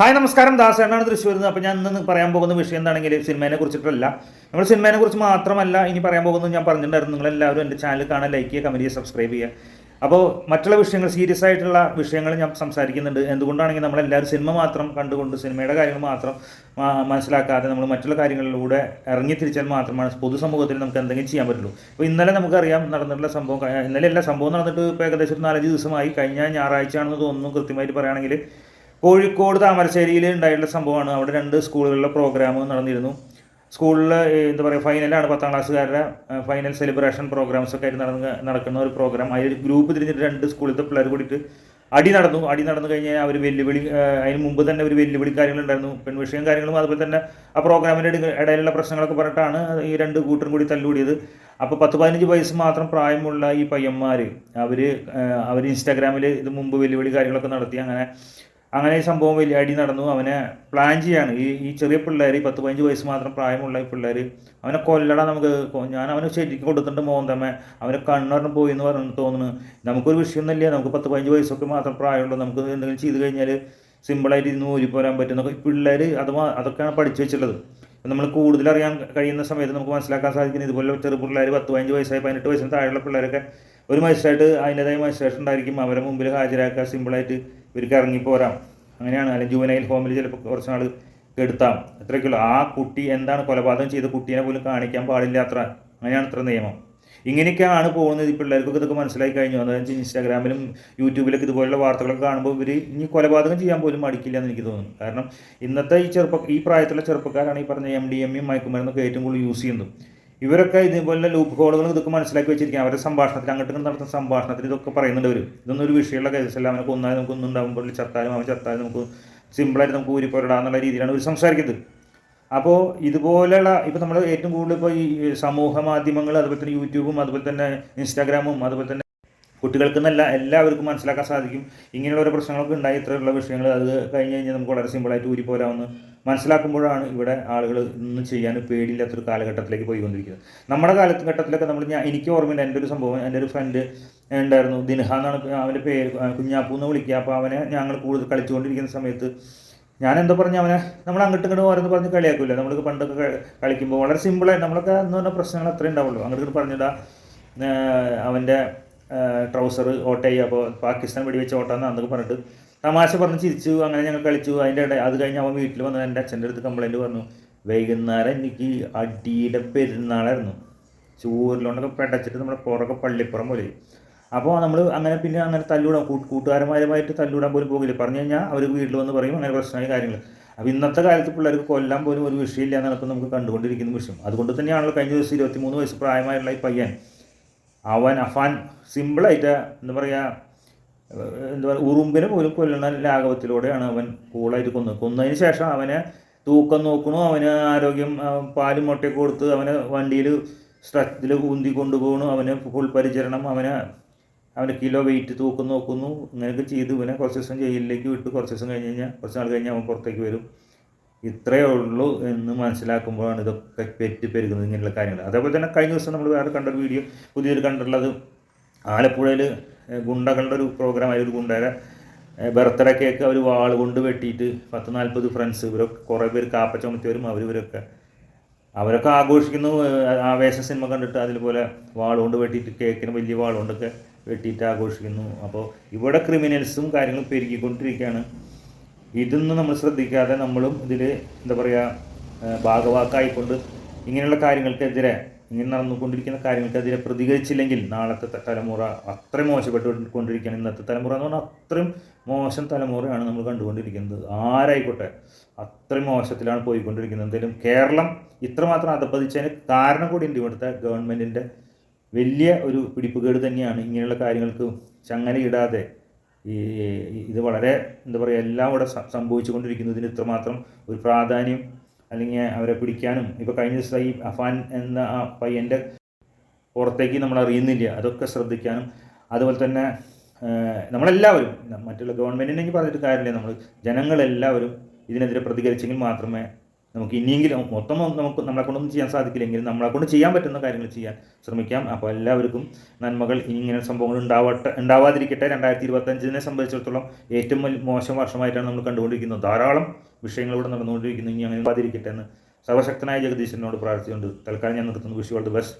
Hi നമസ്കാരം. ദാസ് എന്നാണ് തൃശ്ശൂർ നിന്ന്. അപ്പോൾ ഞാൻ ഇന്ന് പറയാൻ പോകുന്ന വിഷയം എന്താണെങ്കിൽ സിനിമയെ കുറിച്ചിട്ടല്ല. നമ്മൾ സിനിമയെ കുറിച്ച് മാത്രമല്ല ഇനി പറയാൻ പോകുന്നത് ഞാൻ പറഞ്ഞിട്ടുണ്ടായിരുന്നു. നിങ്ങളെല്ലാവരും എന്റെ ചാനൽ കാണാൻ ലൈക്ക് ചെയ്യുക കമന്റ് ചെയ്യുക സബ്സ്ക്രൈബ് ചെയ്യുക. അപ്പോൾ മറ്റുള്ള വിഷയങ്ങൾ സീരിയസ് ആയിട്ടുള്ള വിഷയങ്ങൾ ഞാൻ സംസാരിക്കുന്നുണ്ട്. എന്തുകൊണ്ടാണെങ്കിൽ നമ്മളെല്ലാവരും സിനിമ മാത്രം കണ്ടുകൊണ്ട് സിനിമയുടെ കാര്യങ്ങൾ മാത്രം മനസ്സിലാക്കാതെ നമ്മൾ മറ്റുള്ള കാര്യങ്ങളിലൂടെ ഇറങ്ങി തിരിച്ചാൽ മാത്രമാണ് പൊതുസമൂഹത്തിൽ നമുക്ക് എന്തെങ്കിലും ചെയ്യാൻ പറ്റുള്ളൂ. അപ്പോൾ ഇന്നലെ നമുക്കറിയാം നടന്നിട്ടുള്ള സംഭവം ഇന്നലെ എല്ലാ സംഭവം നടന്നിട്ട് ഇപ്പോൾ ഏകദേശം നാലഞ്ച് ദിവസമായി. കഴിഞ്ഞ ഞായറാഴ്ചയാണെന്ന് തോന്നുന്നു കൃത്യമായിട്ട് പറയുകയാണെങ്കിൽ. കോഴിക്കോട് താമരശ്ശേരിയിൽ ഉണ്ടായിട്ടുള്ള സംഭവമാണ്. അവിടെ രണ്ട് സ്കൂളുകളിലെ പ്രോഗ്രാം നടന്നിരുന്നു. സ്കൂളിൽ എന്താ പറയുക ഫൈനലാണ് പത്താം ക്ലാസ്സുകാരുടെ ഫൈനൽ സെലിബ്രേഷൻ പ്രോഗ്രാംസ് ഒക്കെ ആയിട്ട് നടന്ന് നടക്കുന്ന ഒരു പ്രോഗ്രാം അതിൽ ഗ്രൂപ്പ് തിരിഞ്ഞിട്ട് രണ്ട് സ്കൂളിലത്തെ പിള്ളേർ കൂടിയിട്ട് അടി നടന്നു. അടി നടന്നു കഴിഞ്ഞാൽ അവർ വെല്ലുവിളി അതിന് മുമ്പ് തന്നെ ഒരു വെല്ലുവിളി കാര്യങ്ങളുണ്ടായിരുന്നു പെൺവിഷയം കാര്യങ്ങളും അതുപോലെ തന്നെ ആ പ്രോഗ്രാമിന്റെ ഇടയിലുള്ള പ്രശ്നങ്ങളൊക്കെ പറഞ്ഞിട്ടാണ് ഈ രണ്ട് കൂട്ടരും കൂടി തല്ലുകൂടിയത്. അപ്പോൾ പത്ത് പതിനഞ്ച് വയസ്സ് മാത്രം പ്രായമുള്ള ഈ പയ്യന്മാർ അവർ അവർ ഇൻസ്റ്റാഗ്രാമിൽ ഇത് മുമ്പ് വെല്ലുവിളി കാര്യങ്ങളൊക്കെ നടത്തി. അങ്ങനെ അങ്ങനെ ഈ സംഭവം വലിയ അടി നടന്നു. അവനെ പ്ലാൻ ചെയ്യാണ്. ഈ ഈ ചെറിയ പിള്ളേർ പത്ത് പതിനഞ്ച് വയസ്സ് മാത്രം പ്രായമുള്ള പിള്ളേർ അവനെ കൊല്ലടാ നമുക്ക്. ഞാൻ അവന് ശരിക്കും കൊടുത്തിട്ടുണ്ട് മോന്തമ്മ. അവനെ കണ്ണറിന് പോയി എന്ന് പറഞ്ഞു തോന്നുന്നു. നമുക്കൊരു വിഷയമൊന്നുമില്ല നമുക്ക് പത്ത് പതിനഞ്ച് വയസ്സൊക്കെ മാത്രം പ്രായമുള്ളൂ. നമുക്ക് എന്തെങ്കിലും ചെയ്ത് കഴിഞ്ഞാൽ സിമ്പിളായിട്ട് ഇരുന്ന് ഊരി പോരാൻ പറ്റുന്നൊക്കെ ഈ പിള്ളേർ അത് അതൊക്കെയാണ് പഠിച്ചു വെച്ചിട്ടുള്ളത്. നമ്മൾ കൂടുതൽ അറിയാൻ കഴിയുന്ന സമയത്ത് നമുക്ക് മനസ്സിലാക്കാൻ സാധിക്കുന്നത് ഇതുപോലെ ചെറു പിള്ളേർ പത്ത് പതിനഞ്ച് വയസ്സായി പതിനെട്ട് വയസ്സിന് താഴെയുള്ള പിള്ളേരൊക്കെ ഒരു മജിസ്ട്രേറ്റ് അതിന്റെതായ മജിസ്ട്രേഷൻ ഉണ്ടായിരിക്കും. അവരെ മുമ്പിൽ ഹാജരാക്കുക സിമ്പിളായിട്ട് ഇവർക്ക് ഇറങ്ങിപ്പോരാം അങ്ങനെയാണ് അല്ലെങ്കിൽ ജുവനൈൽ ഹോമിൽ ചിലപ്പോൾ കുറച്ച് നാൾ കെടുത്താം. അത്രയ്ക്കുള്ളൂ. ആ കുട്ടി എന്താണ് കൊലപാതകം ചെയ്ത കുട്ടീനെ പോലും കാണിക്കാൻ പാടില്ല അത്ര. അങ്ങനെയാണ് ഇത്ര നിയമം. ഇങ്ങനെയൊക്കെയാണ് പോകുന്നത്. ഈ പിള്ളേർക്കൊക്കെ ഇതൊക്കെ മനസ്സിലായി കഴിഞ്ഞു. അതായത് ഇൻസ്റ്റാഗ്രാമിലും യൂട്യൂബിലൊക്കെ ഇതുപോലുള്ള വാർത്തകളൊക്കെ കാണുമ്പോൾ ഇവർ ഇനി കൊലപാതകം ചെയ്യാൻ പോലും മടിക്കില്ല എന്ന് എനിക്ക് തോന്നുന്നു. കാരണം ഇന്നത്തെ ഈ ചെറുപ്പ ഈ പ്രായത്തിലുള്ള ചെറുപ്പക്കാരാണ് ഈ പറഞ്ഞ എം ഡി എം ഇ മയക്കുമരുന്നൊക്കെ ഏറ്റവും കൂടുതൽ യൂസ് ചെയ്യുന്നത്. ഇവരൊക്കെ ഇതുപോലെ ലൂപ്പ് ഹോളുകൾ ഇതൊക്കെ മനസ്സിലാക്കി വെച്ചിരിക്കുക അവരുടെ സംഭാഷണത്തിൽ അങ്ങോട്ട് നടത്തുന്ന സംഭാഷണത്തിൽ ഇതൊക്കെ പറയുന്നുണ്ട് അവർ ഇതൊന്നും ഒരു വിഷയമുള്ള കേസല്ല അവനെ ഒന്നായി നമുക്ക് ഒന്നും ഉണ്ടാകുമ്പോൾ ചത്താലും അവൻ ചത്താലും നമുക്ക് സിമ്പിളായിട്ട് നമുക്ക് ഊരിപ്പോരിടാന്നുള്ള രീതിയിലാണ് ഇവർ സംസാരിക്കുന്നത്. അപ്പോൾ ഇതുപോലെയുള്ള ഇപ്പോൾ നമ്മൾ ഏറ്റവും കൂടുതൽ ഇപ്പോൾ ഈ സമൂഹ മാധ്യമങ്ങൾ അതുപോലെ തന്നെ യൂട്യൂബും അതുപോലെ തന്നെ ഇൻസ്റ്റാഗ്രാമും അതുപോലെ തന്നെ കുട്ടികൾക്ക് നല്ല എല്ലാവർക്കും മനസ്സിലാക്കാൻ സാധിക്കും. ഇങ്ങനെയുള്ള ഓരോ പ്രശ്നങ്ങളൊക്കെ ഉണ്ടായി ഇത്രയുള്ള വിഷയങ്ങൾ അത് കഴിഞ്ഞ് കഴിഞ്ഞാൽ നമുക്ക് വളരെ സിമ്പിളായിട്ട് ഊരി പോരാമെന്ന് മനസ്സിലാക്കുമ്പോഴാണ് ഇവിടെ ആളുകൾ ഇന്ന് ചെയ്യാൻ പേടിയില്ലാത്തൊരു കാലഘട്ടത്തിലേക്ക് പോയിക്കൊണ്ടിരിക്കുന്നത്. നമ്മുടെ കാലഘട്ടത്തിലൊക്കെ നമ്മൾ ഞാൻ എനിക്ക് ഓർമ്മയുണ്ട് എന്റെ ഒരു സംഭവം എന്റെ ഒരു ഫ്രണ്ട് ഉണ്ടായിരുന്നു. ദിൻഹ എന്നാണ് അവന്റെ പേര് കുഞ്ഞാപ്പൂ എന്ന് വിളിക്കുക. അപ്പോൾ അവനെ ഞങ്ങൾ കൂടുതൽ കളിച്ചുകൊണ്ടിരിക്കുന്ന സമയത്ത് ഞാൻ എന്താ പറഞ്ഞാൽ അവനെ നമ്മൾ അങ്ങോട്ടും ഇങ്ങോട്ടും ഓരോന്ന് പറഞ്ഞ് കളിയാക്കില്ല നമ്മൾ പണ്ടൊക്കെ കളിക്കുമ്പോൾ വളരെ സിമ്പിളായി നമ്മളൊക്കെ എന്ന് പറഞ്ഞ പ്രശ്നങ്ങൾ അത്രയും ഉണ്ടാവുള്ളൂ. അങ്ങോട്ട് പറഞ്ഞിടാ അവന്റെ ട്രൗസർ ഓട്ടായി അപ്പോൾ പാകിസ്ഥാൻ വെടിവെച്ച് ഓട്ടാന്ന് അന്നൊക്കെ പറഞ്ഞിട്ട്. തമാശ പറഞ്ഞ് ചിരിച്ചു അങ്ങനെ ഞങ്ങൾ കളിച്ചു. അതിന്റെ ഇടയിൽ അത് കഴിഞ്ഞ് അവൻ വീട്ടിൽ വന്ന് എന്റെ അച്ഛന്റെ അടുത്ത് കംപ്ലൈന്റ് പറഞ്ഞു. വൈകുന്നേരം എനിക്ക് അടിയുടെ പെരുന്നാളായിരുന്നു. ചൂരിലോണ്ടൊക്കെ പെടച്ചിട്ട് നമ്മുടെ പുറകെ പള്ളിപ്പുറം പോലെ. അപ്പോൾ നമ്മൾ അങ്ങനെ പിന്നെ അങ്ങനെ തല്ലൂടാൻ കൂട്ട് കൂട്ടുകാരന്മാരുമായിട്ട് തല്ലൂടാൻ പോലും പോകില്ല. പറഞ്ഞു കഴിഞ്ഞാൽ അവർ വീട്ടിൽ വന്ന് പറയും അങ്ങനെ പ്രശ്നമായ കാര്യങ്ങൾ. അപ്പോൾ ഇന്നത്തെ കാലത്ത് പിള്ളേർക്ക് കൊല്ലാൻ പോലും ഒരു വിഷയമില്ല എന്നാണ് ഇപ്പോൾ നമുക്ക് കണ്ടുകൊണ്ടിരിക്കുന്ന വിഷയം. അതുകൊണ്ട് തന്നെയാണല്ലോ കഴിഞ്ഞ ദിവസം ഇരുപത്തി മൂന്ന് വയസ്സ് പ്രായമായുള്ള ഈ പയ്യൻ. അവൻ അഫാൻ സിമ്പിളായിട്ട് എന്താ പറയുക എന്താ പറയുക ഉറുമ്പിനെ പോലും കൊല്ലുന്ന ലാഘവത്തിലൂടെയാണ് അവൻ കൂളായിട്ട് കൊന്നത്. കൊന്നതിന് ശേഷം അവനെ തൂക്കം നോക്കണു അവന് ആരോഗ്യം പാൽ മുട്ടയൊക്കെ കൊടുത്ത് അവനെ വണ്ടിയിൽ സ്ട്രച്ചിൽ ഊന്തി കൊണ്ടുപോകണു അവന് ഫുൾ പരിചരണം അവനെ അവന്റെ കിലോ വെയിറ്റ് തൂക്കം നോക്കുന്നു. ഇങ്ങനെയൊക്കെ ചെയ്ത്. ഇവനെ കുറച്ച് ദിവസം ജയിലിലേക്ക് വിട്ട്. കുറച്ച് ദിവസം കഴിഞ്ഞ് കഴിഞ്ഞാൽ കുറച്ച് നാൾ കഴിഞ്ഞ് അവൻ പുറത്തേക്ക് വരും. ഇത്രയേ ഉള്ളൂ എന്ന് മനസ്സിലാക്കുമ്പോഴാണ് ഇതൊക്കെ പെറ്റി പെരുകുന്നത് ഇങ്ങനെയുള്ള കാര്യങ്ങൾ. അതേപോലെ തന്നെ കഴിഞ്ഞ ദിവസം നമ്മൾ വേറെ കണ്ടൊരു വീഡിയോ പുതിയൊരു കണ്ടുള്ളത് ആലപ്പുഴയിൽ ഗുണ്ടകളുടെ ഒരു പ്രോഗ്രാം ഒരു ഗുണ്ടയുടെ ബർത്ത്ഡേ കേക്ക് അവർ വാൾ കൊണ്ട് വെട്ടിയിട്ട് പത്ത് നാൽപ്പത് ഫ്രണ്ട്സ് ഇവരൊക്കെ കുറേ പേര് കാപ്പ ചുമത്തിയവരും അവർ ഇവരൊക്കെ അവരൊക്കെ ആഘോഷിക്കുന്നു. ആവേശ സിനിമ കണ്ടിട്ട് അതിൽപോലെ വാളുകൊണ്ട് വെട്ടിയിട്ട് കേക്കിന് വലിയ വാൾ കൊണ്ടൊക്കെ വെട്ടിയിട്ട് ആഘോഷിക്കുന്നു. അപ്പോൾ ഇവിടെ ക്രിമിനൽസും കാര്യങ്ങളും പെരുകിക്കൊണ്ടിരിക്കുകയാണ്. ഇതൊന്നും നമ്മൾ ശ്രദ്ധിക്കാതെ നമ്മളും ഇതിൽ എന്താ പറയുക ഭാഗവാക്കായിക്കൊണ്ട് ഇങ്ങനെയുള്ള കാര്യങ്ങൾക്കെതിരെ ഇങ്ങനെ നടന്നുകൊണ്ടിരിക്കുന്ന കാര്യങ്ങൾക്കെതിരെ പ്രതികരിച്ചില്ലെങ്കിൽ നാളത്തെ തലമുറ അത്രയും മോശപ്പെട്ടു കൊണ്ടിരിക്കുകയാണ് ഇന്നത്തെ തലമുറ എന്ന് പറഞ്ഞാൽ അത്രയും മോശം തലമുറയാണ് നമ്മൾ കണ്ടുകൊണ്ടിരിക്കുന്നത്. ആരായിക്കോട്ടെ അത്രയും മോശത്തിലാണ് പോയിക്കൊണ്ടിരിക്കുന്നത്. എന്തായാലും കേരളം ഇത്രമാത്രം അധപ്പതിച്ചതിന് കാരണം കൂടി ഉണ്ട് ഇവിടുത്തെ ഗവൺമെന്റിന്റെ വലിയ ഒരു പിടിപ്പുകേട് തന്നെയാണ് ഇങ്ങനെയുള്ള കാര്യങ്ങൾക്ക് ചങ്ങലയിടാതെ ഈ ഇത് വളരെ എന്താ പറയുക എല്ലാം ഇവിടെ സംഭവിച്ചുകൊണ്ടിരിക്കുന്നതിന് ഇത്രമാത്രം ഒരു പ്രാധാന്യം അല്ലെങ്കിൽ അവരെ പിടിക്കാനും ഇപ്പോൾ കഴിഞ്ഞ ദിവസം ഈ അഫാൻ എന്ന ആ പയ്യന്റെ പുറത്തേക്ക് നമ്മൾ അറിയുന്നില്ല. അതൊക്കെ ശ്രദ്ധിക്കാനും അതുപോലെ തന്നെ നമ്മളെല്ലാവരും മറ്റുള്ള ഗവൺമെന്റിനെങ്കിൽ പറഞ്ഞിട്ട് കാര്യമില്ല. നമ്മൾ ജനങ്ങളെല്ലാവരും ഇതിനെതിരെ പ്രതികരിച്ചെങ്കിൽ മാത്രമേ നമുക്ക് ഇനിയെങ്കിലും മൊത്തം നമുക്ക് നമ്മളെ കൊണ്ടൊന്നും ചെയ്യാൻ സാധിക്കില്ലെങ്കിലും നമ്മളെ കൊണ്ട് ചെയ്യാൻ പറ്റുന്ന കാര്യങ്ങൾ ചെയ്യാൻ ശ്രമിക്കാം. അപ്പോൾ എല്ലാവർക്കും നന്മകൾ ഇങ്ങനെ സംഭവങ്ങൾ ഉണ്ടാവട്ടെ ഉണ്ടാവാതിരിക്കട്ടെ. രണ്ടായിരത്തി ഇരുപത്തഞ്ചിനെ സംബന്ധിച്ചിടത്തോളം ഏറ്റവും മോശം വർഷമായിട്ടാണ് നമ്മൾ കണ്ടുകൊണ്ടിരിക്കുന്നത്. ധാരാളം വിഷയങ്ങൾ ഇവിടെ നടന്നുകൊണ്ടിരിക്കുന്നു. ഇനി അങ്ങനെ ഉണ്ടാതിരിക്കട്ടെ എന്ന് സർവശക്തനായ ജഗദീശനോട് പ്രാർത്ഥിച്ചുകൊണ്ട് തൽക്കാലം ഞാൻ നിർത്തുന്നു. Vishu all the best.